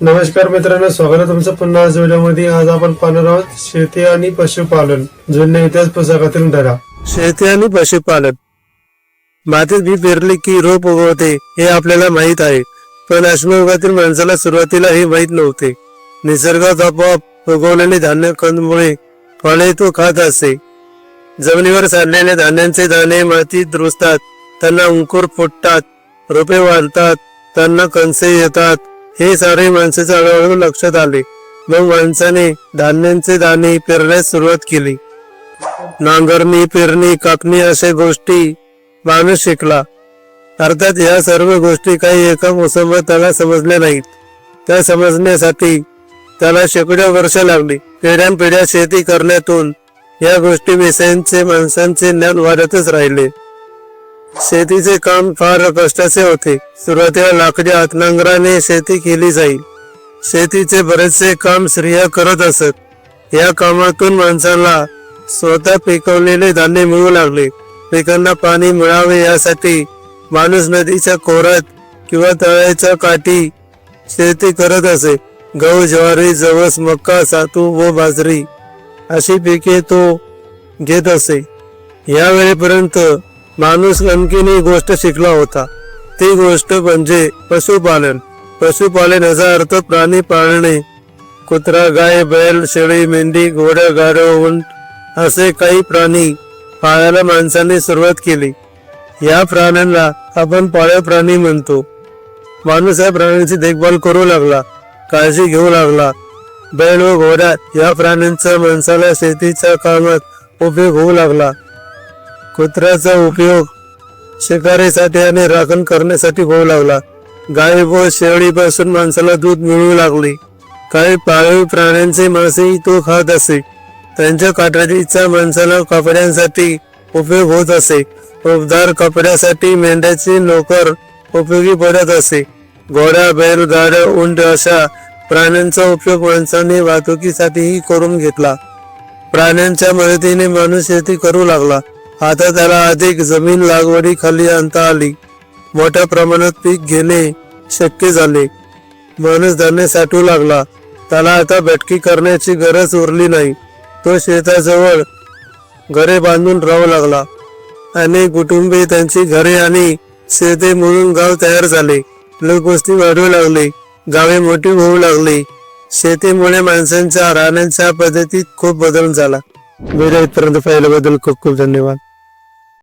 नमस्कार मित्रांनो स्वागत आहे तुमचं पुन्हा आज व्हिडिओमध्ये. आज आपण पाहणार आहोत शेती आणि पशुपालन जुन्या इतिहास पुस्तकातील धडा. शेती आणि पशुपालन. मातीत बी पेरली की रोप उगवते हे आपल्याला माहीत आहे. पण अश्मयुगातील माणसाला सुरुवातीला हे माहीत नव्हते. निसर्गात आपोआप उगवलेले धान्य कंदमुळे फळे तो खात असे. जमिनीवर साडलेले धान्यांचे दाणे मातीत रुजतात त्यांना अंकुर फुटतात रोपे वाढतात त्यांना कणसे येतात. हे सारे माणसाच्या हळूहळू लक्षात आले. मग माणसाने धान्यांचे दाणे पेरण्यास सुरुवात केली. नांगरणी पेरणी कापणी अशा गोष्टी माणूस शिकला. अर्थात या सर्व गोष्टी काही एका मोसमात त्याला समजल्या नाहीत. त्या समजण्यासाठी त्याला शेकडो वर्ष लागली. पिढ्यानपिढ्या शेती करण्यातून या गोष्टी विषयांचे माणसांचे ज्ञान वाढतच राहिले. शेतीचे काम फार कष्टाचे होते. सुरुवातीला लाकडी हातनांगराने शेती केली जाईल. शेतीचे बरेचसे काम स्त्रिया करत असत. या कामातून माणसाला स्वतः पिकवलेले धान्य मिळू लागले. पिकांना पाणी मिळावे यासाठी माणूस नदीच्या खोऱ्यात किंवा तळ्याच्या काठी शेती करत असे. गहू ज्वारी जवस मक्का सातू व बाजरी अशी पिके तो घेत असे. यावेळेपर्यंत माणूस आणखीन एक गोष्ट शिकला होता. ती गोष्ट म्हणजे पशुपालन. पशुपालन याचा अर्थ प्राणी पाळणे. कुत्रा गाय बैल शेळी मेंढी घोड्या गाढव उंट असे काही प्राणी पाळायला माणसाने सुरुवात केली. या प्राण्यांना आपण पाळीव प्राणी म्हणतो. माणूस या प्राण्यांची देखभाल करू लागला काळजी घेऊ लागला. बैल व घोड्या या प्राण्यांचा माणसाला शेतीच्या कामात उपयोग होऊ लागला. कुत्र्याचा उपयोग शिकारीसाठी आणि राखण करण्यासाठी होऊ लागला. गाय व शेळीपासून माणसाला दूध मिळू लागले. काही पाळीव प्राण्यांचे मासेही तो खात असे. त्यांच्या काटारीचा माणसाला कपड्यांसाठी उपयोग होत असे. उपदार कपड्यासाठी मेंढ्याचे नोकर उपयोगी पडत असे. घोड्या बैल गाड्या उंट अशा प्राण्यांचा उपयोग माणसाने वाहतुकीसाठीही करून घेतला. प्राण्यांच्या मदतीने माणूस शेती करू लागला. आता त्याला अधिक जमीन लागवडीखाली आणता आली. मोठ्या प्रमाणात पीक घेणे शक्य झाले. माणूस धान्य साठवू लागला. त्याला आता भटकी करण्याची गरज उरली नाही. तो शेताजवळ घरे बांधून राहू लागला. अनेक कुटुंबे त्यांची घरे आणि शेते मिळून गाव तयार झाले. लोकवस्ती वाढू लागली. गावे मोठी होऊ लागली. शेतीमुळे माणसांच्या राहण्याच्या पद्धतीत खूप बदल झाला. व्हिडिओ इथपर्यंत पाहिल्याबद्दल खूप खूप धन्यवाद.